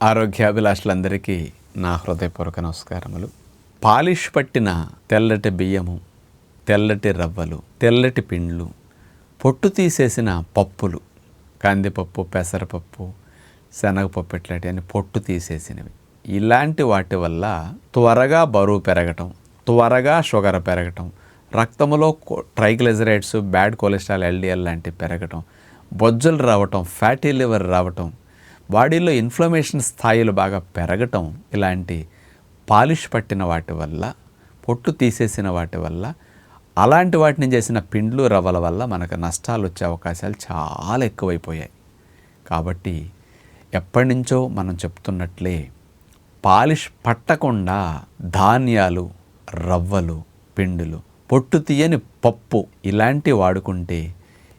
ఆరోగ్యాభిలాషులందరికీ నా హృదయపూర్వక నమస్కారములు. పాలిష్ పట్టిన తెల్లటి బియ్యము తెల్లటి రవ్వలు తెల్లటి పిండ్లు పొట్టు తీసేసిన పప్పులు కందిపప్పు పెసరపప్పు శనగపప్పు ఇట్లాంటివన్నీ పొట్టు తీసేసినవి. ఇలాంటి వాటి వల్ల త్వరగా బరువు పెరగటం త్వరగా షుగర్ పెరగటం రక్తంలో ట్రైగ్లిజరైడ్స్ బ్యాడ్ కొలెస్ట్రాల్ ఎల్డిఎల్ లాంటివి పెరగటం బొజ్జలు రావటం ఫ్యాటీ లివర్ రావటం బాడీలో ఇన్ఫ్లమేషన్ స్థాయిలు బాగా పెరగటం ఇలాంటి పాలిష్ పట్టిన వాటి వల్ల పొట్టు తీసేసిన వాటి వల్ల అలాంటి వాటిని చేసిన పిండ్లు రవ్వల వల్ల మనకు నష్టాలు వచ్చే అవకాశాలు చాలా ఎక్కువైపోయాయి. కాబట్టి ఎప్పటి నుంచో మనం చెప్తున్నట్లే పాలిష్ పట్టకుండా ధాన్యాలు రవ్వలు పిండులు పొట్టు తీయని పప్పు ఇలాంటి వాడుకుంటే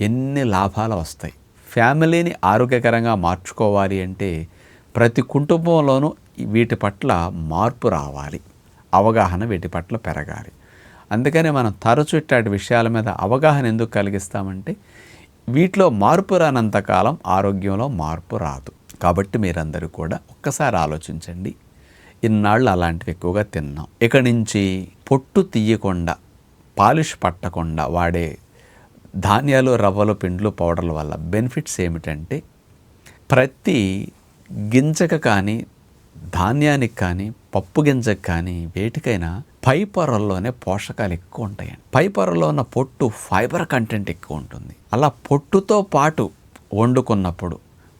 ఎన్ని లాభాలు వస్తాయి. ఫ్యామిలీని ఆరోగ్యకరంగా మార్చుకోవాలి అంటే ప్రతి కుటుంబంలోనూ వీటి పట్ల మార్పు రావాలి. అవగాహన వీటి పట్ల పెరగాలి. అందుకని మనం తరచు ఇట్లాంటి విషయాల మీద అవగాహన ఎందుకు కలిగిస్తామంటే వీటిలో మార్పు రానంతకాలం ఆరోగ్యంలో మార్పు రాదు. కాబట్టి మీరందరూ కూడా ఒక్కసారి ఆలోచించండి. ఇన్నాళ్ళు అలాంటివి ఎక్కువగా తిన్నాం. ఇక నుంచి పొట్టు తీయకుండా పాలిష్ పట్టకుండా వాడే ధాన్యాలు రవ్వలు పిండ్లు పౌడర్ల వల్ల బెనిఫిట్స్ ఏమిటంటే ప్రతి గింజకు కానీ ధాన్యానికి కానీ పప్పు గింజకు కానీ వేటికైనా పై పొరల్లోనే పోషకాలు ఎక్కువ ఉంటాయండి. పై పొరలో ఉన్న పొట్టు ఫైబర్ కంటెంట్ ఎక్కువ ఉంటుంది. అలా పొట్టుతో పాటు వండుకున్నప్పుడు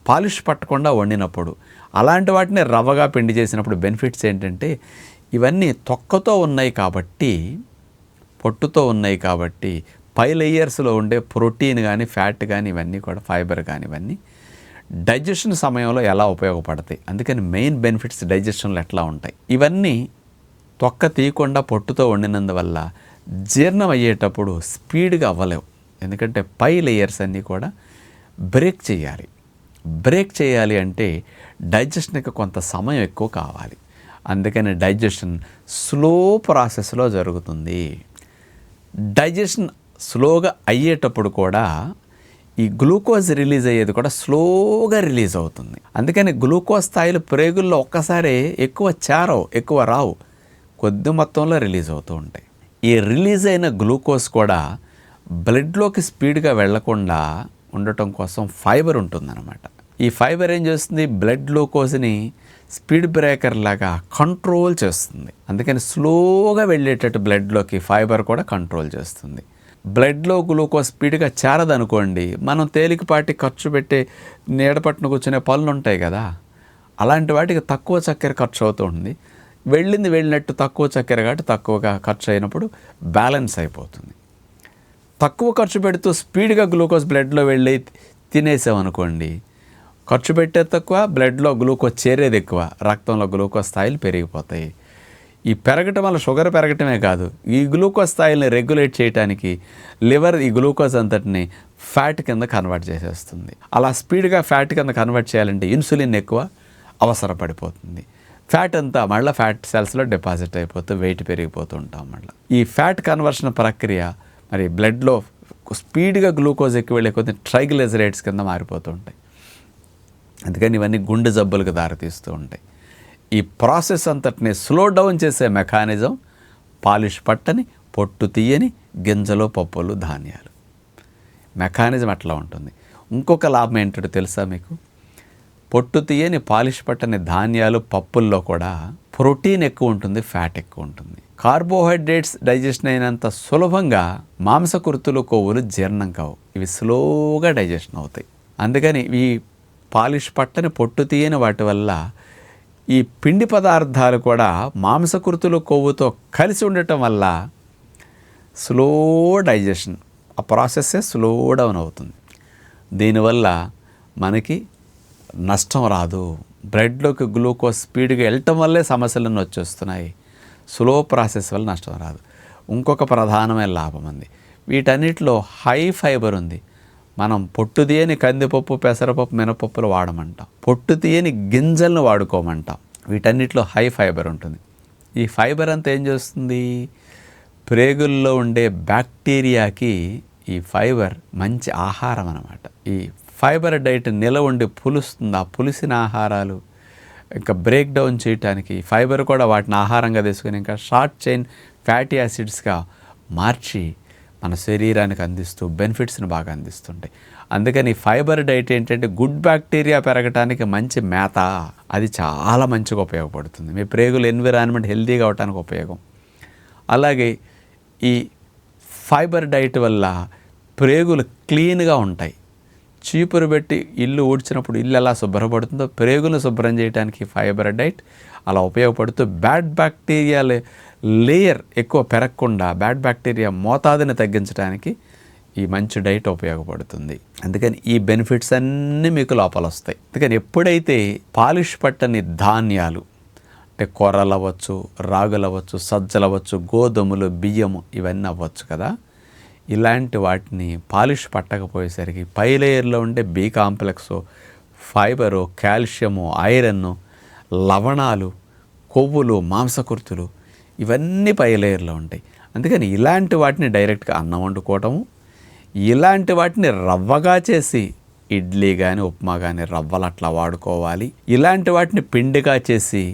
పాలిష్ పట్టకుండా వండినప్పుడు అలాంటి వాటిని రవ్వగా పిండి చేసినప్పుడు బెనిఫిట్స్ ఏంటంటే ఇవన్నీ తొక్కతో ఉన్నాయి కాబట్టి పొట్టుతో ఉన్నాయి కాబట్టి పై లేయర్స్లో ఉండే ప్రోటీన్ కానీ ఫ్యాట్ కానీ ఇవన్నీ కూడా ఫైబర్ కానీ ఇవన్నీ డైజెషన్ సమయంలో ఎలా ఉపయోగపడతాయి? అందుకని మెయిన్ బెనిఫిట్స్ డైజెషన్లో ఎట్లా ఉంటాయి? ఇవన్నీ తొక్క తీయకుండా పొట్టుతో వండినందువల్ల జీర్ణం అయ్యేటప్పుడు స్పీడ్గా అవ్వలేవు. ఎందుకంటే పై లేయర్స్ అన్నీ కూడా బ్రేక్ చేయాలి. బ్రేక్ చేయాలి అంటే డైజెషన్కి కొంత సమయం ఎక్కువ కావాలి. అందుకని డైజెషన్ స్లో ప్రాసెస్లో జరుగుతుంది. డైజెషన్ స్లోగా అయ్యేటప్పుడు కూడా ఈ గ్లూకోజ్ రిలీజ్ అయ్యేది కూడా స్లోగా రిలీజ్ అవుతుంది. అందుకని గ్లూకోజ్ స్థాయిలు ప్రేగుల్లో ఒక్కసారి ఎక్కువ చేరవు ఎక్కువ రావు. కొద్ది మొత్తంలో రిలీజ్ అవుతూ ఉంటాయి. ఈ రిలీజ్ అయిన గ్లూకోజ్ కూడా బ్లడ్లోకి స్పీడ్గా వెళ్ళకుండా ఉండటం కోసం ఫైబర్ ఉంటుందన్నమాట. ఈ ఫైబర్ ఏం చేస్తుంది? బ్లడ్ గ్లూకోజ్ని స్పీడ్ బ్రేకర్ లాగా కంట్రోల్ చేస్తుంది. అందుకని స్లోగా వెళ్ళేటట్టు బ్లడ్లోకి ఫైబర్ కూడా కంట్రోల్ చేస్తుంది. బ్లడ్లో గ్లూకోజ్ స్పీడ్గా చేరదనుకోండి మనం తేలికపాటి ఖర్చు పెట్టే నీడపట్టున కూర్చునే పనులు ఉంటాయి కదా అలాంటి వాటికి తక్కువ చక్కెర ఖర్చు అవుతుంది వెళ్ళింది వెళ్ళినట్టు తక్కువ చక్కెర కాబట్టి తక్కువగా ఖర్చు అయినప్పుడు బ్యాలెన్స్ అయిపోతుంది. తక్కువ ఖర్చు పెడుతూ స్పీడ్గా గ్లూకోజ్ బ్లడ్లో వెళ్ళి తినేసామనుకోండి ఖర్చు పెట్టేది తక్కువ బ్లడ్లో గ్లూకోజ్ చేరేది ఎక్కువ రక్తంలో గ్లూకోజ్ స్థాయిలు పెరిగిపోతాయి. ఈ పెరగటం వల్ల షుగర్ పెరగటమే కాదు ఈ గ్లూకోజ్ స్థాయిల్ని రెగ్యులేట్ చేయడానికి లివర్ ఈ గ్లూకోజ్ అంతటిని ఫ్యాట్ కింద కన్వర్ట్ చేసేస్తుంది. అలా స్పీడ్గా ఫ్యాట్ కింద కన్వర్ట్ చేయాలంటే ఇన్సులిన్ ఎక్కువ అవసరపడిపోతుంది. ఫ్యాట్ అంతా మళ్ళీ ఫ్యాట్ సెల్స్లో డిపాజిట్ అయిపోతూ వెయిట్ పెరిగిపోతూ ఉంటాం మళ్ళీ. ఈ ఫ్యాట్ కన్వర్షన్ ప్రక్రియ మరి బ్లడ్లో స్పీడ్గా గ్లూకోజ్ ఎక్కువ వెళ్ళే కొద్ది ట్రైగ్లెజరేట్స్ కింద మారిపోతూ ఉంటాయి. అందుకని ఇవన్నీ గుండె జబ్బులకు దారితీస్తూ ఉంటాయి. ఈ ప్రాసెస్ అంతటిని స్లో డౌన్ చేసే మెకానిజం పాలిష్ పట్టని పొట్టు తీయని గింజలు పప్పులు ధాన్యాలు. మెకానిజం అట్లా ఉంటుంది. ఇంకొక లాభం ఏంటో తెలుసా మీకు? పొట్టు తీయని పాలిష్ పట్టని ధాన్యాలు పప్పుల్లో కూడా ప్రోటీన్ ఎక్కువ ఉంటుంది ఫ్యాట్ ఎక్కువ ఉంటుంది. కార్బోహైడ్రేట్స్ డైజెషన్ అయినంత సులభంగా మాంసకృతులు కొవ్వులు జీర్ణం కావు. ఇవి స్లోగా డైజెషన్ అవుతాయి. అందుకని ఈ పాలిష్ పట్టని పొట్టు తీయని వాటి వల్ల ఈ పిండి పదార్థాలు కూడా మాంసకృతులు కొవ్వుతో కలిసి ఉండటం వల్ల స్లో డైజెషన్ ఆ ప్రాసెస్సే స్లో డౌన్ అవుతుంది. దీనివల్ల మనకి నష్టం రాదు. బ్లడ్లోకి గ్లూకోజ్ స్పీడ్గా వెళ్ళటం వల్లే సమస్యలన్నీ వచ్చేస్తున్నాయి. స్లో ప్రాసెస్ వల్ల నష్టం రాదు. ఇంకొక ప్రధానమైన లాభం ఉంది. వీటన్నిటిలో హై ఫైబర్ ఉంది. మనం పొట్టు తీయని కందిపప్పు పెసరపప్పు మినపప్పులు వాడమంటాం. పొట్టు తీయని గింజలను వాడుకోమంటాం. వీటన్నిటిలో హై ఫైబర్ ఉంటుంది. ఈ ఫైబర్ అంతా ఏం చేస్తుంది? ప్రేగుల్లో ఉండే బ్యాక్టీరియాకి ఈ ఫైబర్ మంచి ఆహారం అనమాట ఈ ఫైబర్ డైట్ నిల ఉండి పులుస్తుంది. ఆ పులిసిన ఆహారాలు ఇంకా బ్రేక్ డౌన్ చేయడానికి ఫైబర్ కూడా వాటిని ఆహారంగా తీసుకుని ఇంకా షార్ట్ చైన్ ఫ్యాటీ యాసిడ్స్గా మార్చి మన శరీరానికి అందిస్తూ బెనిఫిట్స్ని బాగా అందిస్తుంటాయి. అందుకని ఫైబర్ డైట్ ఏంటంటే గుడ్ బ్యాక్టీరియా పెరగడానికి మంచి మేత. అది చాలా మంచిగా ఉపయోగపడుతుంది. మీ ప్రేగులు ఎన్విరాన్మెంట్ హెల్తీగా అవడానికి ఉపయోగం. అలాగే ఈ ఫైబర్ డైట్ వల్ల ప్రేగులు క్లీన్గా ఉంటాయి. చీపురు పెట్టి ఇల్లు ఊడ్చినప్పుడు ఇల్లు ఎలా శుభ్రపడుతుందో ప్రేగును శుభ్రం చేయడానికి ఫైబర్ డైట్ అలా ఉపయోగపడుతూ బ్యాడ్ బ్యాక్టీరియాలు లేయర్ ఎక్కువ పెరగకుండా బ్యాడ్ బ్యాక్టీరియా మోతాదుని తగ్గించడానికి ఈ మంచి డైట్ ఉపయోగపడుతుంది. అందుకని ఈ బెనిఫిట్స్ అన్నీ మీకు లోపల వస్తాయి అందుకని ఎప్పుడైతే పాలిష్ పట్టని ధాన్యాలు అంటే కొర్రలు అవ్వచ్చు రాగులు అవ్వచ్చు సజ్జలు అవ్వచ్చు గోధుమలు బియ్యము ఇవన్నీ అవ్వచ్చు కదా ఇలాంటి వాటిని పాలిష్ పట్టకపోయేసరికి పై లేయర్లో ఉండే B complex fibre calcium iron లవణాలు కొవ్వులు మాంసకృతులు ఇవన్నీ పై లేయర్లో ఉంటాయి. అందుకని ఇలాంటి వాటిని డైరెక్ట్గా అన్నం వండుకోవటము ఇలాంటి వాటిని రవ్వగా చేసి ఇడ్లీ కానీ ఉప్మా కానీ రవ్వలు అట్లా వాడుకోవాలి. ఇలాంటి వాటిని పిండిగా చేసి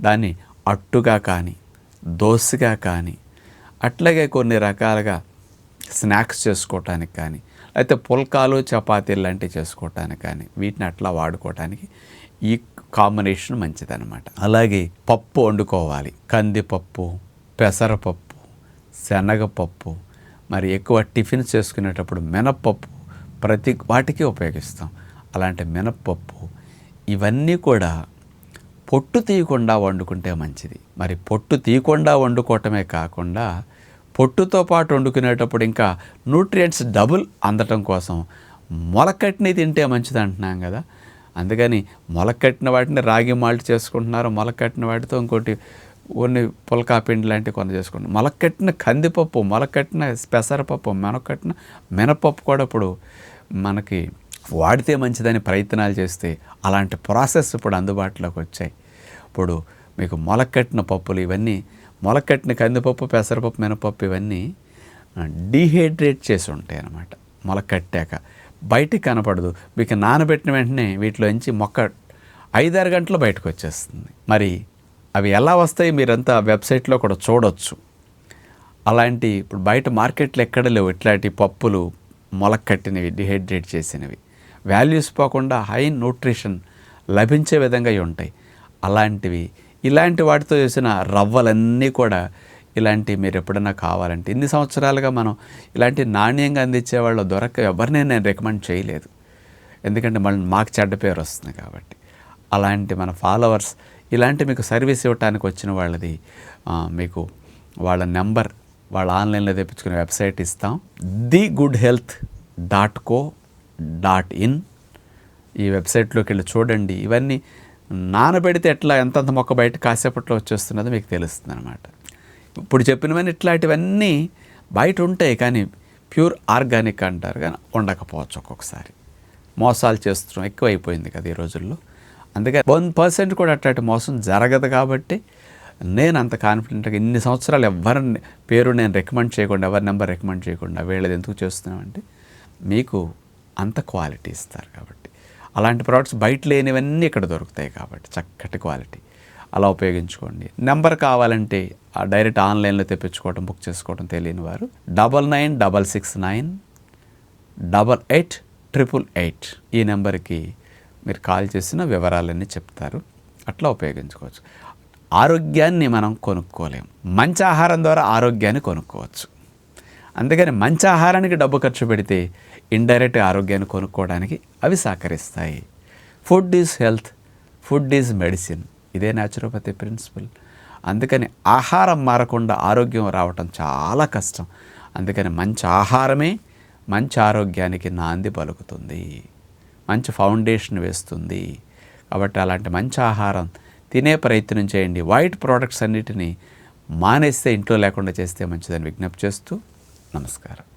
దాన్ని అట్టుగా కానీ దోశగా కానీ అట్లాగే కొన్ని రకాలుగా స్నాక్స్ చేసుకోవటానికి కానీ అయితే పుల్కాలు చపాతీలు లాంటివి చేసుకోవటానికి కానీ వీటిని అట్లా వాడుకోవటానికి ఈ కాంబినేషన్ మంచిదన్నమాట. అలాగే పప్పు వండుకోవాలి. కందిపప్పు పెసరపప్పు శనగపప్పు మరి ఎక్కువ టిఫిన్స్ చేసుకునేటప్పుడు మినప్పప్పు ప్రతి వాటికి ఉపయోగిస్తాం. అలాంటి మినప్పప్పు ఇవన్నీ కూడా పొట్టు తీయకుండా వండుకుంటే మంచిది. మరి పొట్టు తీయకుండా వండుకోవటమే కాకుండా పొట్టుతో పాటు వండుకునేటప్పుడు ఇంకా న్యూట్రియంట్స్ డబుల్ అందటం కోసం మొలకట్ని తింటే మంచిది అంటున్నాం కదా. అందుకని మొలకట్టిన వాటిని రాగి మాల్ట్ చేసుకుంటున్నారు మొలకట్టిన వాటితో ఇంకోటి కొన్ని పుల్కా పిండి లాంటివి కొన్ని చేసుకుంటారు మొలకట్టిన కందిపప్పు మొలకట్టిన పెసరపప్పు మొలకట్టిన మినపప్పు కూడా ఇప్పుడు మనకి వాడితే మంచిదని ప్రయత్నాలు చేస్తే అలాంటి ప్రాసెస్ ఇప్పుడు అందుబాటులోకి వచ్చాయి. ఇప్పుడు మీకు మొలకట్టిన పప్పులు ఇవన్నీ మొలకట్టిన కందిపప్పు పెసరపప్పు మినపప్పు ఇవన్నీ డీహైడ్రేట్ చేసి ఉంటాయి అన్నమాట మొలకట్టాక బయటికి కనపడదు. మీకు నానబెట్టిన వెంటనే వీటిలోంచి మొక్క ఐదారు గంటలు బయటకు వచ్చేస్తుంది. మరి అవి ఎలా వస్తాయి మీరంతా వెబ్సైట్లో కూడా చూడొచ్చు. అలాంటి ఇప్పుడు బయట మార్కెట్లో ఎక్కడ లేవు. ఇట్లాంటి పప్పులు మొలకట్టినవి డిహైడ్రేట్ చేసినవి. వాల్యూస్ పోకుండా హై న్యూట్రిషన్ లభించే విధంగా ఉంటాయి. అలాంటివి ఇలాంటి వాటితో చేసిన రవ్వలన్నీ కూడా ఇలాంటి మీరు ఎప్పుడన్నా కావాలంటే ఇన్ని సంవత్సరాలుగా మనం ఇలాంటి నాణ్యంగా అందించే వాళ్ళు దొరక ఎవరినే నేను రికమెండ్ చేయలేదు. ఎందుకంటే మళ్ళీ మాకు చెడ్డ పేరు వస్తుంది కాబట్టి. అలాంటి మన ఫాలోవర్స్ ఇలాంటి మీకు సర్వీస్ ఇవ్వడానికి వచ్చిన వాళ్ళది మీకు వాళ్ళ నెంబర్ వాళ్ళ ఆన్లైన్లో తెప్పించుకునే వెబ్సైట్ ఇస్తాం. The good health dot co dot in. ఈ వెబ్సైట్లోకి వెళ్ళి చూడండి. ఇవన్నీ నానబెడితే ఎట్లా ఎంతంత మొక్క బయట కాసేపట్లో వచ్చేస్తున్నదో మీకు తెలుస్తుంది అనమాట ఇప్పుడు చెప్పినవన్నీ ఇట్లాంటివన్నీ బయట ఉంటాయి కానీ ప్యూర్ ఆర్గానిక్ అంటారు కానీ ఉండకపోవచ్చు ఒక్కొక్కసారి. మోసాలు చేస్తున్నాం ఎక్కువైపోయింది కదా ఈ రోజుల్లో. అందుకే వన్ పర్సెంట్ కూడా అట్లాంటి మోసం జరగదు కాబట్టి నేను అంత కాన్ఫిడెంట్గా ఇన్ని సంవత్సరాలు ఎవరి పేరు నేను రికమెండ్ చేయకుండా ఎవరి నెంబర్ రికమెండ్ చేయకుండా వీళ్ళది ఎందుకు చేస్తున్నామంటే మీకు అంత క్వాలిటీ ఇస్తారు కాబట్టి. అలాంటి ప్రోడక్ట్స్ బయట లేనివన్నీ ఇక్కడ దొరుకుతాయి కాబట్టి చక్కటి క్వాలిటీ అలా ఉపయోగించుకోండి. నెంబర్ కావాలంటే ఆ డైరెక్ట్ ఆన్లైన్లో తెప్పించుకోవడం బుక్ చేసుకోవడం తెలియని వారు double nine double six nine double eight triple eight ఈ నెంబర్కి మీరు కాల్ చేసిన వివరాలన్నీ చెప్తారు. అట్లా ఉపయోగించుకోవచ్చు. ఆరోగ్యాన్ని మనం కొనుక్కోలేము మంచి ఆహారం ద్వారా ఆరోగ్యాన్ని కొనుక్కోవచ్చు. అందుకని మంచి ఆహారానికి డబ్బు ఖర్చు పెడితే ఇండైరెక్ట్ ఆరోగ్యాన్ని కొనుక్కోవడానికి అవి సహకరిస్తాయి. Food is health food is medicine. ఇదే న్యాచురోపతి ప్రిన్సిపల్ అందుకని ఆహారం మారకుండా ఆరోగ్యం రావటం చాలా కష్టం. అందుకని మంచి ఆహారమే మంచి ఆరోగ్యానికి నాంది పలుకుతుంది. మంచి ఫౌండేషన్ వేస్తుంది. కాబట్టి అలాంటి మంచి ఆహారం తినే ప్రయత్నం చేయండి. వైట్ ప్రోడక్ట్స్ అన్నిటినీ మానేస్తే ఇంట్లో లేకుండా చేస్తే మంచిదని విజ్ఞప్తి చేస్తూ నమస్కారం.